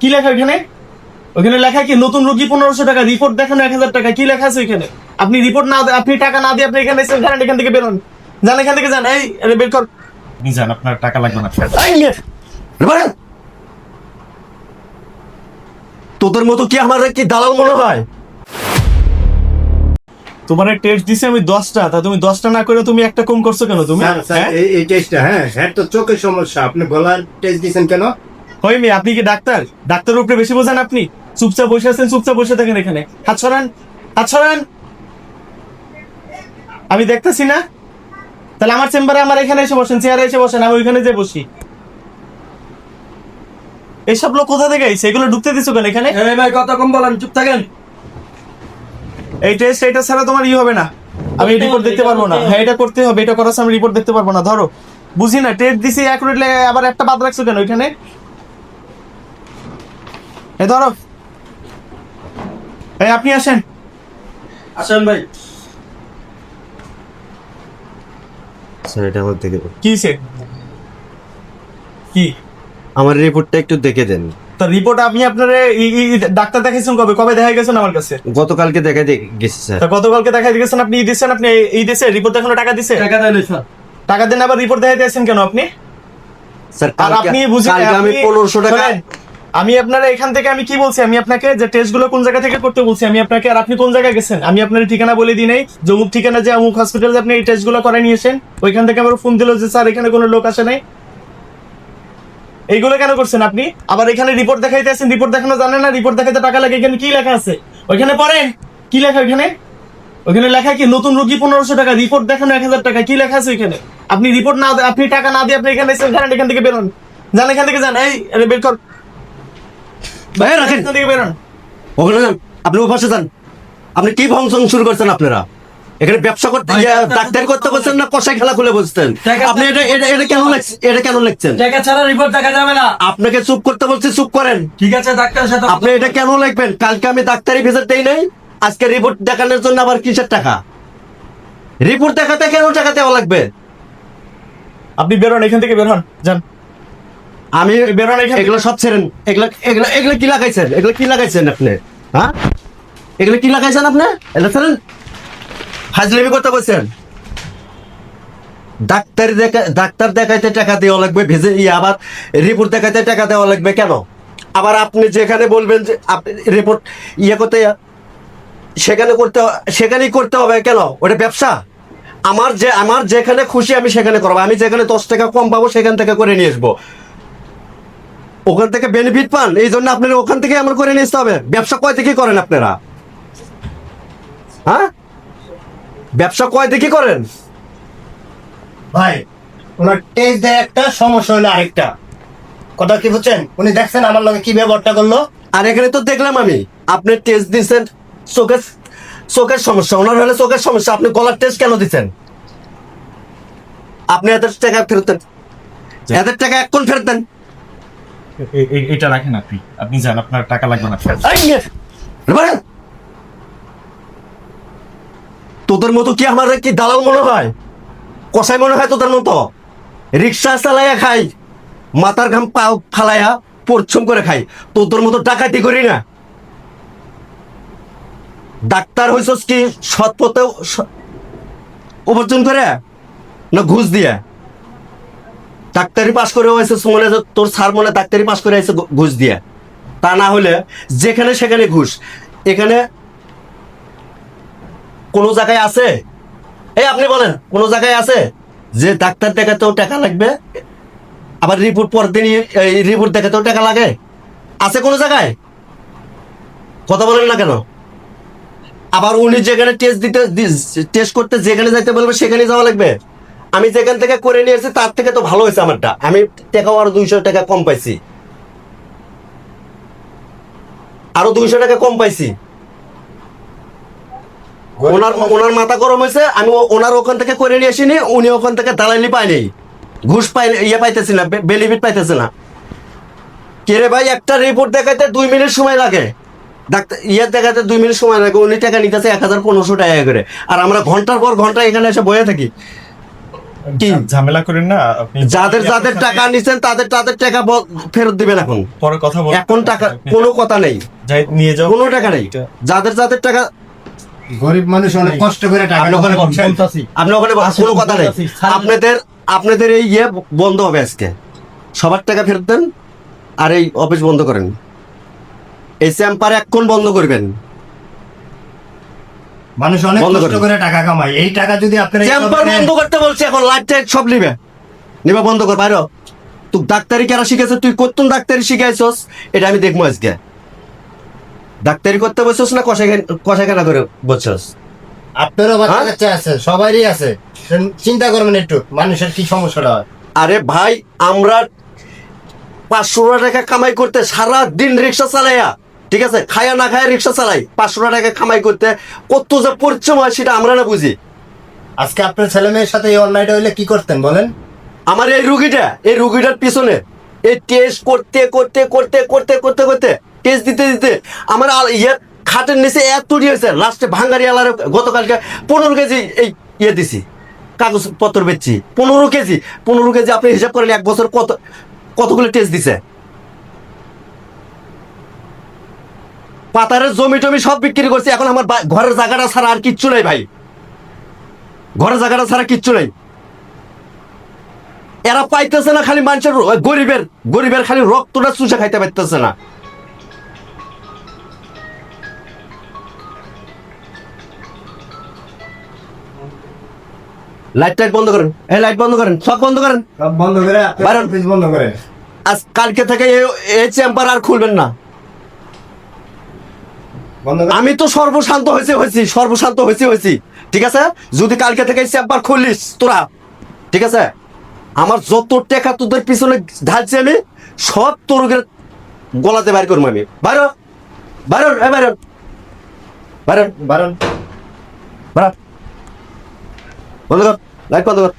কি লেখা ওইখানে? ওইখানে লেখা কি নতুন রোগী পনেরোশো টাকা রিপোর্ট দেখানো এক হাজার টাকা কি লেখা আছে ওইখানে? আপনি রিপোর্ট না আপনি টাকা না দিয়ে আপনি এখানে এসে জানেন এখান থেকে বেরোন। যান এখান থেকে যান এই বের কর। আপনি যান আপনার টাকা লাগবে না। তোদের মতো কি আমার কি দালাল মনে হয়? তোমার টেস্ট দিছে আমি দশটা। তা তুমি দশটা না করে তুমি একটা কম করছ কেন তুমি? হ্যাঁ? এই টেস্টটা হ্যাঁ হ্যাঁ তো চোখের সমস্যা। আপনি গলার টেস্ট দিয়েছেন কেন? ওই মেয়ে আপনি কি ডাক্তার? ডাক্তারের উপরে বেশি বোঝান আপনি? চুপচাপ বসে আছেন চুপচাপ বসে থাকেন এখানে। হাত ছড়ান হাত ছড়ান আমি দেখতেছি না। তাহলে আমার চেম্বারে আমার এখানে এসে বসেন চেয়ারে এসে বসেন আমি ওইখানে যে বসি। এইসব লোক কোথা থেকে আইছে? এগুলো ঢুকতে দিছো কেন এখানে? এই ভাই কত কম বলেন চুপ থাকেন। এই টেস্ট এটা ছাড়া তোমার ই হবে না। আমি রিপোর্ট দেখতে পারব না। হ্যাঁ এটা করতে হবে এটা করার আমি রিপোর্ট দেখতে পারব না। ধরো বুঝি না টেস্ট দিছি এক আবার একটা বাদ রাখছো কেন ওইখানে এ ধরো। এই আপনি আসেন। আসেন ভাই। স্যার এটা আমার দেখে কি সে কি? আমার রিপোর্টটা একটু দেখে দেন। তো রিপোর্ট আপনি আপনার ডাক্তার দেখাইছেন কবে? কবে দেখা গেছেন আমার কাছে? গতকালকে দেখা দিয়ে গেছি স্যার। তা গতকালকে দেখাই গেছেন আপনি ই দিচ্ছেন আপনি এই- দেশে রিপোর্ট দেখানো টাকা দিছে? টাকা দেন স্যার। টাকা দেন আবার রিপোর্ট দেখাই দিয়েছেন কেন আপনি? স্যার আর আপনি বুঝে কালকে আমি পনেরোশো টাকা আমি আপনার এখান থেকে আমি কি বলছি? আমি আপনাকে যে টেস্টগুলো কোন জায়গা থেকে করতে বলছি, আমি আপনাকে আর আপনি কোন জায়গায় গেছেন? আমি আপনার ঠিকানা বলে দিই নাই। যে অমুক ঠিকানা যে অমুক হসপিটালে আপনি এই টেস্টগুলো করে নিয়েছেন, ওইখান থেকে আমার ফোন দিল যে, স্যার, এখানে কোনো লোক আসে নাই। এইগুলো কেন করছেন আপনি? আবার এখানে রিপোর্ট দেখাইতে আছেন রিপোর্ট দেখানো জানেন না রিপোর্ট দেখাইতে টাকা লাগে, এখানে কি লেখা আছে? ওইখানে পড়েন। কি লেখা ওইখানে? ওইখানে লেখা কি, নতুন রোগী পনেরোশো টাকা রিপোর্ট দেখানো এক হাজার টাকা। কি লেখা আছে ওইখানে? আপনি রিপোর্ট না, আপনি টাকা না দিয়ে আপনি এখানে এখান থেকে বেরোন। যান, এখান থেকে যান। এই বের কর। ভাই রাখেন। ওখানে যান আপনি ওপাশে যান। আপনি কি ফাংশন শুরু করছেন আপনারা? এখানে ব্যবসা করতে ডাক্তার- ডাক্তার করতে বলছেন না কষাই খেলা খুলে বসছেন? আপনি এটা এটা কেন লিখছেন এটা কেন লিখছেন? টাকা ছাড়া রিপোর্ট দেখা যাবে না। আপনাকে চুপ করতে বলছি চুপ করেন। ঠিক আছে ডাক্তারের সাথে আপনি এটা কেন লিখবেন? কালকে আমি ডাক্তারি ভিজিট দেই নাই আজকে রিপোর্ট দেখানোর জন্য আবার কিসের টাকা? রিপোর্ট দেখাতে কেন টাকা দেওয়া লাগবে? আপনি বেরোন এখান থেকে বেরোন যান। আমি বেরোন এগুলো সব ছেড়েন। এগুলো এগুলো এগুলো কি লাগাইছেন? এগুলো কি লাগাইছেন আপনি? হ্যাঁ? এগুলো কি লাগাইছেন আপনি? এগুলো ছেড়েন। হাজলামি করতে বলছেন। ডাক্তার দেখা ডাক্তার দেখাইতে টাকা দেওয়া লাগবে ভেজে ইয়ে আবার রিপোর্ট দেখাইতে টাকা দেওয়া লাগবে কেন? আবার আপনি যেখানে বলবেন যে আপনি রিপোর্ট ইয়ে করতে সেখানে করতে সেখানেই করতে হবে কেন? ওটা ব্যবসা। আমার যে আমার যেখানে খুশি আমি সেখানে করব। আমি যেখানে দশ টাকা কম পাবো সেখান থেকে করে নিয়ে আসব। ওখান থেকে বেনিফিট পান এই জন্য আপনারা ওখান থেকে আমার করে নিতে হবে। ব্যবসা কয় থেকে করেন আপনারা? হ্যাঁ? ব্যবসা কয় থেকে করেন? ভাই ওনার টেস্ট দেয় একটা সমস্যা হলো আরেকটা। কথা কি বুঝছেন? উনি দেখছেন আমার লগে কি ব্যবহারটা করল? আর এখানে তো দেখলাম আমি আপনি টেস্ট দিচ্ছেন চোখের চোখের সমস্যা। ওনার হলে চোখের সমস্যা আপনি গলার টেস্ট কেন দিচ্ছেন? আপনি এদের টাকা ফেরত দেন। এদের টাকা এখন ফেরত দেন। এটা রাখেন আপনি। আপনি যান, আপনার টাকা লাগবে না। তোদের মতো কি আমার কি দালাল মনে হয়? কষাই মনে হয় তোদের মতো? রিক্সা চালাইয়া খাই, মাথার ঘাম পা ফালাইয়া পরিশ্রম করে খাই, তোদের মতো ডাকাতি করি না। ডাক্তার হইছস কি সৎ পথে উপার্জন করে? না ঘুষ দিয়ে? ডাক্তারি পাশ করে হয়েছে মনে তোর স্যার মনে ডাক্তারি পাস করে হয়েছে ঘুষ দিয়ে। তা না হলে যেখানে সেখানে ঘুষ। এখানে কোনো জায়গায় আছে? এই আপনি বলেন, কোনো জায়গায় আছে? যে ডাক্তার দেখাতেও টাকা লাগবে, আবার রিপোর্ট পর দিন এই রিপোর্ট দেখাতেও টাকা লাগে? আছে কোনো জায়গায়? কথা বলেন না কেন? আবার উনি যেখানে টেস্ট দিতে টেস্ট করতে যেখানে যাইতে বলবে সেখানে যাওয়া লাগবে? আমি যেখান থেকে করে নিয়ে এসেছি, তার থেকে তো ভালো হয়েছে আমারটা। আমি টাকাও আরও দুইশো টাকা কম পাইছি। আরও দুইশো টাকা কম পাইছি। ওনার ওনার মাথা গরম হয়েছে, আমি ওনার ওখান থেকে করে নিয়ে আসিনি, উনি ওখান থেকে দালালি ঘুষ পাই ইয়ে পাইতেছি না বেনিফিট পাইতেছে না। কে রে ভাই, একটা রিপোর্ট দেখাইতে দুই মিনিট সময় লাগে। ডাক্তার ইয়ে দেখাতে দুই মিনিট সময় লাগে, উনি টাকা নিতেছে এক হাজার পনেরোশো টাকা করে। আর আমরা ঘণ্টার পর ঘণ্টা এখানে এসে বয়ে থাকি। কি? ঝামেলা করেন না আপনি যাদের যাদের টাকা নিছেন তাদের তাদের টাকা ফেরত দিবেন এখন। পরে কথা বল এখন টাকা কোনো কথা নেই। যাই নিয়ে যাও। কোনো টাকা নেই। যাদের যাদের টাকা গরিব মানুষ অনেক কষ্ট করে টাকা ওখানে। আপনি ওখানে কোনো কথা নেই। আপনাদের আপনাদের এই ইয়ে বন্ধ হবে আজকে। সবার টাকা ফেরত দেন আর এই অফিস বন্ধ করেন। এই চেম্পার এক্ষণ বন্ধ করবেন। মানুষ অনেক কষ্ট করে টাকা কামায়। এই টাকা যদি আপনারা বন্ধ করতে বলছে এখন লাইট টাইট সব নিবে। নিবে বন্ধ কর বাইরে। তুই ডাক্তারি কেন শিখেছ? তুই কতন ডাক্তারি শিখাইছস? এটা আমি দেখব আজকে। ডাক্তারি করতে বসছস না করে বসছস? আপনারও বাচ্চা হ্যাঁ? কাচ্চা আছে সবারই আছে। চিন্তা করবেন একটু মানুষের কি সমস্যাটা হয়? আরে ভাই আমরা পাঁচশো টাকা কামাই করতে সারা দিন রিক্সা চালাইয়া ঠিক আছে? খায়া না খায়া রিক্সা চালাই পাঁচশো টাকা কামাই করতে কত যে পরিশ্রম হয় সেটা আমরা না বুঝি। আজকে আপনার ছেলে মেয়ের সাথে এই অন্যায়টা হইলে কি করতেন বলেন? আমার এই রুগীটা এই রুগীটার পিছনে এই টেস্ট করতে করতে করতে করতে করতে করতে টেস্ট দিতে দিতে আমার ইয়ে খাটের নিচে এত হয়েছে লাস্টে ভাঙ্গারি আলার গতকালকে পনেরো কেজি এই ইয়ে দিছি কাগজপত্র বেচছি পনেরো কেজি পনেরো কেজি আপনি হিসাব করেন এক বছর কত কতগুলো টেস্ট দিছে? পাতারের জমি টমি সব বিক্রি করছি এখন আমার ঘরের জায়গাটা ছাড়া আর কিচ্ছু নেই ভাই। ঘরের জায়গাটা ছাড়া কিচ্ছু নেই। এরা পাইতেছে না খালি মানুষের গরিবের গরিবের খালি রক্তটা চুষে খাইতে পারতেছে না। লাইট টাইট বন্ধ করেন। এই লাইট বন্ধ করেন সব বন্ধ করেন। সব বন্ধ করে বাইরে- বন্ধ করে। আজ কালকে থেকে এই- চেম্বার আর খুলবেন না। আমি তো সর্বশান্ত হয়েছে হয়েছি সর্বশান্ত হয়েছে হয়েছি। ঠিক আছে? যদি কালকে থেকে এই চেম্বার খুলিস তোরা। ঠিক আছে? আমার যত টাকা তোদের পিছনে ঢালছি আমি সব তোর গলাতে বাইর করব আমি। বাইর। বাইর এ বাইর। বাইর হ, বাইর বন্ধ কর। লাইট বন্ধ কর।